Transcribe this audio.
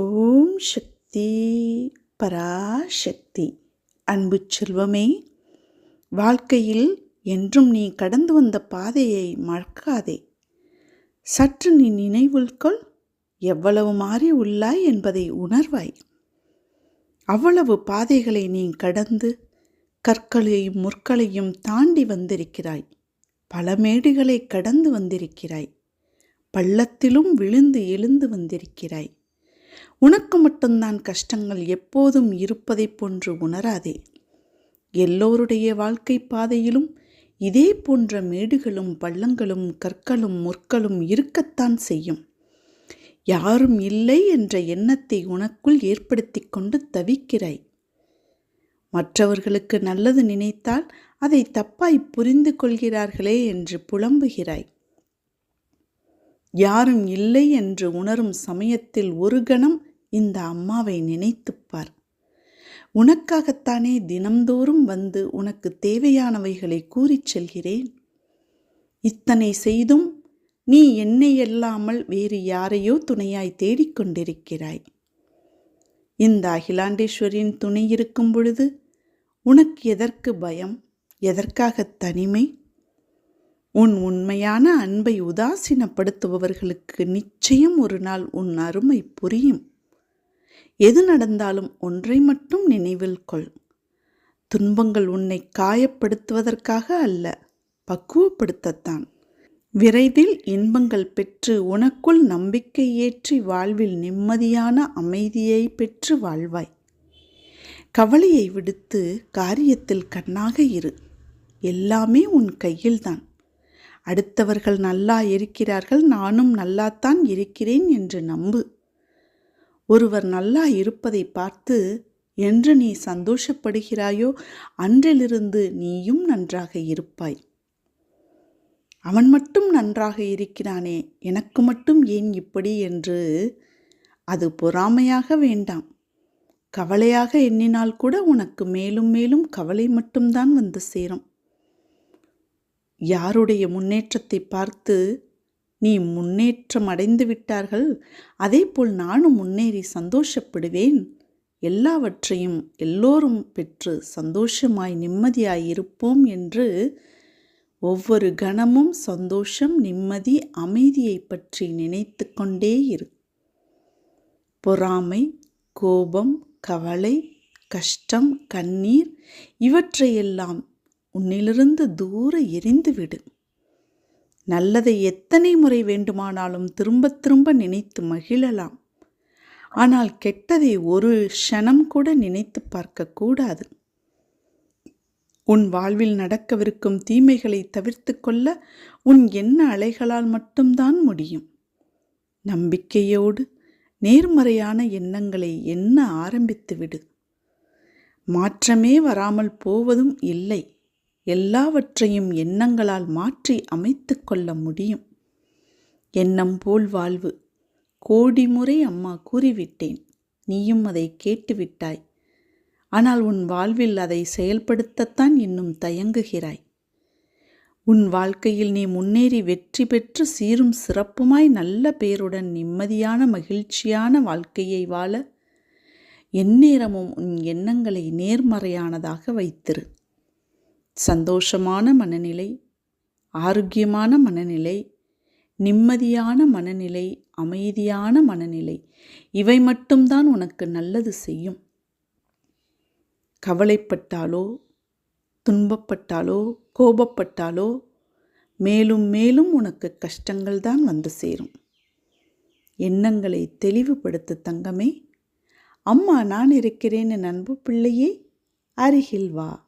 ஓம் சக்தி பராசக்தி. அன்பு செல்வமே வாழ்க்கையில் என்றும் நீ கடந்து வந்த பாதையை மறக்காதே. சற்று நீ நினைவில் கொள் எவ்வளவு மாறி உள்ளாய் என்பதை உணர்வாய். அவ்வளவு பாதைகளை நீ கடந்து கற்களையும் முற்களையும் தாண்டி வந்திருக்கிறாய். பல மேடுகளை கடந்து வந்திருக்கிறாய். பள்ளத்திலும் விழுந்து எழுந்து வந்திருக்கிறாய். உனக்கு மட்டும்தான் கஷ்டங்கள் எப்போதும் இருப்பதைப் போன்று உணராதே. எல்லோருடைய வாழ்க்கை பாதையிலும் இதே போன்ற மேடுகளும் பள்ளங்களும் கற்களும் முற்களும் இருக்கத்தான் செய்யும். யாரும் இல்லை என்ற எண்ணத்தை உனக்குள் ஏற்படுத்தி கொண்டு தவிக்கிறாய். மற்றவர்களுக்கு நல்லது நினைத்தால் அதை தப்பாய் புரிந்து கொள்கிறார்களே என்று புலம்புகிறாய். யாரும் இல்லை என்று உணரும் சமயத்தில் ஒரு கணம் இந்த அம்மாவை நினைத்துப்பார் உனக்காகத்தானே தினம்தோறும் வந்து உனக்கு தேவையானவைகளை கூறிச் செல்கிறேன். இத்தனை செய்தும் நீ என்னை அல்லாமல் வேறு யாரையோ துணையாய் தேடிக்கொண்டிருக்கிறாய் இந்த அகிலாண்டேஸ்வரின் துணை இருக்கும் பொழுது உனக்கு எதற்கு பயம்? எதற்காக தனிமை? உன் உண்மையான அன்பை உதாசீனப்படுத்துபவர்களுக்கு நிச்சயம் ஒரு நாள் உன் அருமை புரியும். எது நடந்தாலும் ஒன்றை மட்டும் நினைவில் கொள். துன்பங்கள் உன்னை காயப்படுத்துவதற்காக அல்ல பக்குவப்படுத்தத்தான். விரைவில் இன்பங்கள் பெற்று உனக்குள் நம்பிக்கை ஏற்றி வாழ்வில் நிம்மதியான அமைதியை பெற்று வாழ்வாய். கவலையை விடுத்து காரியத்தில் கண்ணாக இரு. எல்லாமே உன் கையில்தான். அடுத்தவர்கள் நல்லா இருக்கிறார்கள் நானும் நல்லாத்தான் இருக்கிறேன் என்று நம்பு. ஒருவர் நல்லா இருப்பதை பார்த்து என்று நீ சந்தோஷப்படுகிறாயோ? அன்றிலிருந்து நீயும் நன்றாக இருப்பாய். அவன் மட்டும் நன்றாக இருக்கிறானே எனக்கு மட்டும் ஏன் இப்படி? என்று அது பொறாமையாக வேண்டாம். கவலையாக எண்ணினால் கூட உனக்கு மேலும் மேலும் கவலை மட்டும்தான் வந்து சேரும். யாருடைய முன்னேற்றத்தை பார்த்து நீ முன்னேற்றம் அடைந்து விட்டார்கள் அதேபோல் நானும் முன்னேறி சந்தோஷப்படுவேன். எல்லாவற்றையும் எல்லோரும் பெற்று சந்தோஷமாய் நிம்மதியாய் இருப்போம் என்று ஒவ்வொரு கணமும் சந்தோஷம் நிம்மதி அமைதியை பற்றி நினைத்து கொண்டே இரு. பொறாமை கோபம் கவலை கஷ்டம் கண்ணீர் இவற்றையெல்லாம் உன்னிலிருந்து தூர எரிந்துவிடு நல்லதை எத்தனை முறை வேண்டுமானாலும் திரும்ப திரும்ப நினைத்து மகிழலாம். ஆனால் கெட்டதை ஒரு க்ஷணம் கூட நினைத்து பார்க்கக்கூடாது உன் வாழ்வில் நடக்கவிருக்கும் தீமைகளை தவிர்த்து கொள்ள உன் எண்ண அலைகளால் மட்டும்தான் முடியும். நம்பிக்கையோடு நேர்மறையான எண்ணங்களை எண்ண ஆரம்பித்து விடு. மாற்றமே வராமல் போவதும் இல்லை. எல்லாவற்றையும் எண்ணங்களால் மாற்றி அமைத்து கொள்ள முடியும். எண்ணம் போல் வாழ்வு. கோடி முறை அம்மா கூறிவிட்டேன். நீயும் அதை கேட்டுவிட்டாய். ஆனால் உன் வாழ்வில் அதை செயல்படுத்தத்தான் இன்னும் தயங்குகிறாய். உன் வாழ்க்கையில் நீ முன்னேறி வெற்றி பெற்று சீரும் சிறப்புமாய் நல்ல பேருடன் நிம்மதியான மகிழ்ச்சியான வாழ்க்கையை வாழ எந்நேரமும் உன் எண்ணங்களை நேர்மறையானதாக வைத்திரு. சந்தோஷமான மனநிலை ஆரோக்கியமான மனநிலை நிம்மதியான மனநிலை அமைதியான மனநிலை இவை மட்டும்தான் உனக்கு நல்லது செய்யும். கவலைப்பட்டாலோ துன்பப்பட்டாலோ கோபப்பட்டாலோ மேலும் மேலும் உனக்கு கஷ்டங்கள் தான் வந்து சேரும். எண்ணங்களை தெளிவுபடுத்து தங்கமே அம்மா நான் இருக்கிறேன்னு நண்பு பிள்ளையே அருகில் வா.